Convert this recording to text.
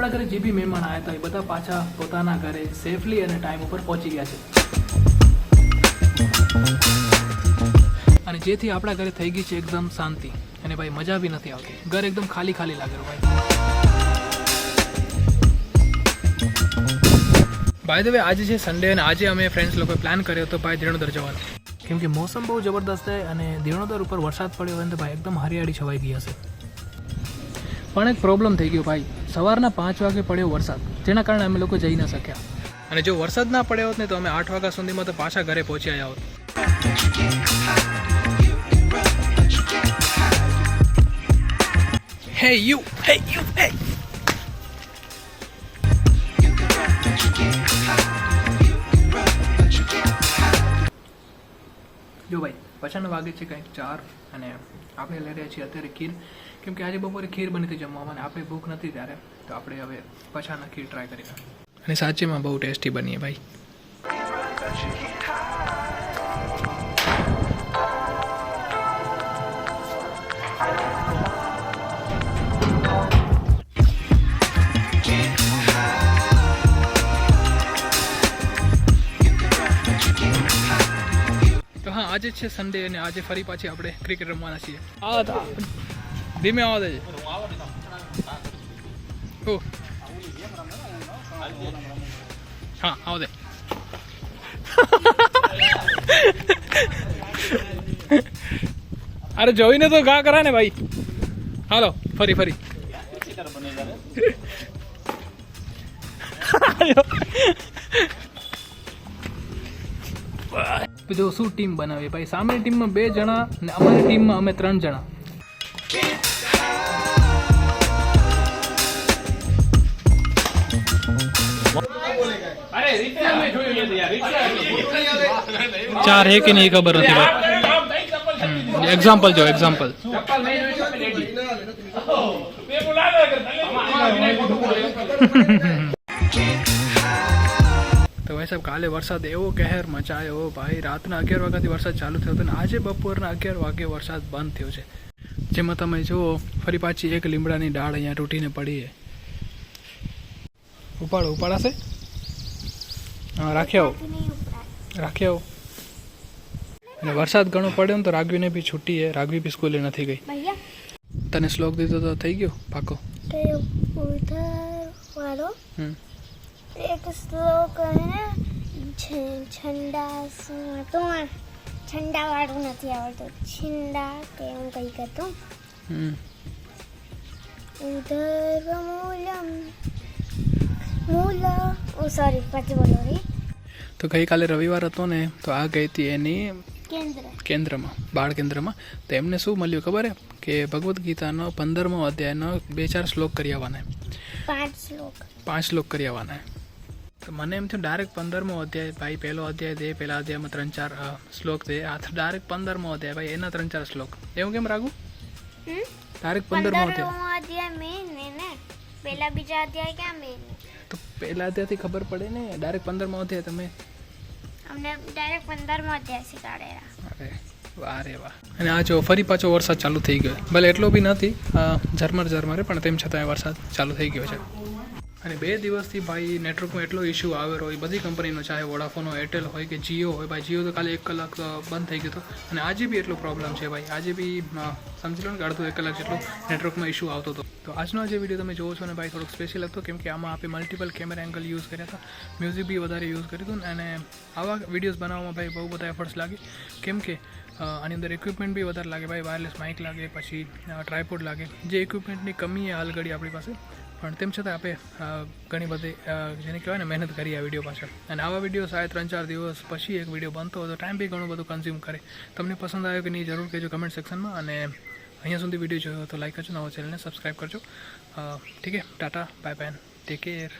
આપણા ઘરે જે બી મહેમાન આવ્યા હતા એ બધા પાછા પોતાના ઘરે સેફલી અને ટાઈમ ઉપર પહોંચી ગયા છે. અને જેથી આપણા ઘરે થઈ ગઈ છે એકદમ શાંતિ. અને ભાઈ મજા બી નથી આવતી. ઘર એકદમ ખાલી ખાલી લાગેલું ભાઈ. બાય ધ વે આજે છે સન્ડે અને આજે અમે ફ્રેન્ડ્સ લોકોએ પ્લાન કર્યો હતો ભાઈ ધીરણોદર જવાનો. કેમ કે મોસમ બહુ જબરદસ્ત છે અને ધીરણોદર ઉપર વરસાદ પડ્યો હોય તો ભાઈ એકદમ હરિયાળી છવાઈ ગઈ હશે. પણ એક પ્રોબ્લેમ થઈ ગયો ભાઈ. સવારના પાંચ વાગે પડ્યો વરસાદ. જેના કારણે અમે લોકો જઈ ન શક્યા. અને જો વરસાદ ના પડ્યો હોત ને તો અમે આઠ વાગ્યા સુધીમાં તો પાછા ઘરે પહોંચી આવ્યા હોત. હે યુ હે યુ હે જો ભાઈ પછાના વાગે છે કંઈક ચાર અને આપણે લઈ રહ્યા છીએ અત્યારે ખીર. કેમ કે આજે બપોરે ખીર બની હતી જમવામાં અને આપણે ભૂખ નથી ત્યારે. તો આપણે હવે પછાના ખીર ટ્રાય કરી અને સાચેમાં બહુ ટેસ્ટી બની ભાઈ. આજે છે સન્ડે અને આજે ફરી પાછી આપણે ક્રિકેટ રમવાના છીએ. ધીમે આવા દેજે. ઓ હા, આવો દે. અરે જોઈને તો ગા કરા ને ભાઈ. હાલો, ફરી ફરી. તો જો શું ટીમ બનાવી ભાઈ સામેની ટીમમાં બે જણા અને અમારી ટીમમાં અમે ત્રણ જણા ચાર હે કે નહીં ખબર નથી ભાઈ એક્ઝામ્પલ જો એક્ઝામ્પલ ભાઈ સાહેબ કાલે વરસાદ એવો કહેર મચાયો. ભાઈ રાતના અગિયાર વાગ્યાથી વરસાદ ચાલુ થયો હતો અને આજે બપોરના અગિયાર વાગે વરસાદ બંધ થયો છે. જેમાં તમે જુઓ ફરી પાછી એક લીમડાની ડાળ અહીંયા તૂટીને પડી છે. ઉપાડો ઉપાડાશે? હા રાખ્યા આવો રાખ્યા આવો અને વરસાદ ઘણો પડ્યો ને તો રાગવીને બી છૂટી છે. રાગવી બી સ્કૂલે નથી ગઈ. તને શ્લોક દીધો તો થઈ ગયો? પાકો. વાળો હમ. એક શ્લોક ને છ- છંડા શું હતું છંડા વાળું નથી આવડતું. છિંડા કે હું કંઈ હતું. હમ. ઉધર મૂલમ મૂલ ઓ સોરી પછી બોલો રે તો ગઈકાલે રવિવાર હતો ને તો આ ગઈ હતી એની કેન્દ્ર. કેન્દ્રમાં બાળ કેન્દ્રમાં. તો એમને શું મળ્યું ખબર હે? કે ભગવદ્ ગીતાનો પંદરમો અધ્યાયનો બે ચાર શ્લોક કરી આવવાના પાંચ શ્લોક. પાંચ શ્લોક કરી આવવાના. તો મને એમ થયું ડાયરેક્ટ પંદરમો અધ્યાય ભાઈ પહેલો અધ્યાય દે પહેલા અધ્યાયમાં ત્રણ ચાર શ્લોક દે. આ ડાયરેક્ટ પંદરમો અધ્યાય ભાઈ એના ત્રણ ચાર શ્લોક. એવું કેમ રાખું ડાયરેક્ટ પંદરમો અધ્યાય. મેન ને પેલા બીજા અધ્યાય ક્યાં મેન તો પહેલા અધ્યાયથી ખબર પડે ને ડાયરેક્ટ પંદરમો અધ્યાય તમે. અમને ડાયરેક્ટ પંદરમો અધ્યાય શીખવાડેલા. અરે વાહ રે વાહ. અને આ જો ફરી પાછો વરસાદ ચાલુ થઈ ગયો. ભલે એટલો બી નથી ઝરમર ઝરમરે પણ તેમ છતાં વરસાદ ચાલુ થઈ ગયો છે. અને બે દિવસથી ભાઈ નેટવર્કમાં એટલો ઇશ્યુ આવેલો હોય બધી કંપનીનો ચાહે વોડાફોન હોય એરટેલ હોય કે જીઓ હોય, ભાઈ જીઓ તો ખાલી એક કલાક બંધ થઈ ગયો હતો. અને આજે બી એટલો પ્રોબ્લેમ છે ભાઈ. આજે બી સમજી લો ને અડધો એક કલાક જેટલો નેટવર્કમાં ઇશ્યુ આવતો હતો. તો આજનો જે વીડિયો તમે જોવો છો ને ભાઈ, થોડોક સ્પેશિયલ હતો, કેમ કે આમાં આપણે મલ્ટિપલ કેમેરા એંગલ યુઝ કર્યા હતા. મ્યુઝિક બી વધારે યુઝ કર્યું હતું અને આવા વિડીયોઝ બનાવવામાં ભાઈ બહુ બધા એફર્ટ્સ લાગે. કેમ કે આની અંદર ઇક્વિપમેન્ટ બી વધારે લાગે. ભાઈ વાયરલેસ માઇક લાગે, પછી ટ્રાયપોડ લાગે. જે ઇક્વિપમેન્ટની કમી હાલ ઘડી આપણી પાસે. પણ તેમ છતાં આપણે ઘણી બધી જેને કહેવાય ને મહેનત કરી આ વીડિયો પાછળ. અને આવા વીડિયો શાયદ ત્રણ ચાર દિવસ પછી એક વીડિયો બનતો હોય તો ટાઈમ બી ઘણું બધું કન્ઝ્યુમ કરે. તમને પસંદ આવ્યો કે નહીં જરૂર કહેજો કમેન્ટ સેક્શનમાં અને અહીંયા સુધી વીડિયો જોયો તો લાઈક કરજો નવો ચેનલને સબસ્ક્રાઈબ કરજો. ઠીક છે, tata bye bye take care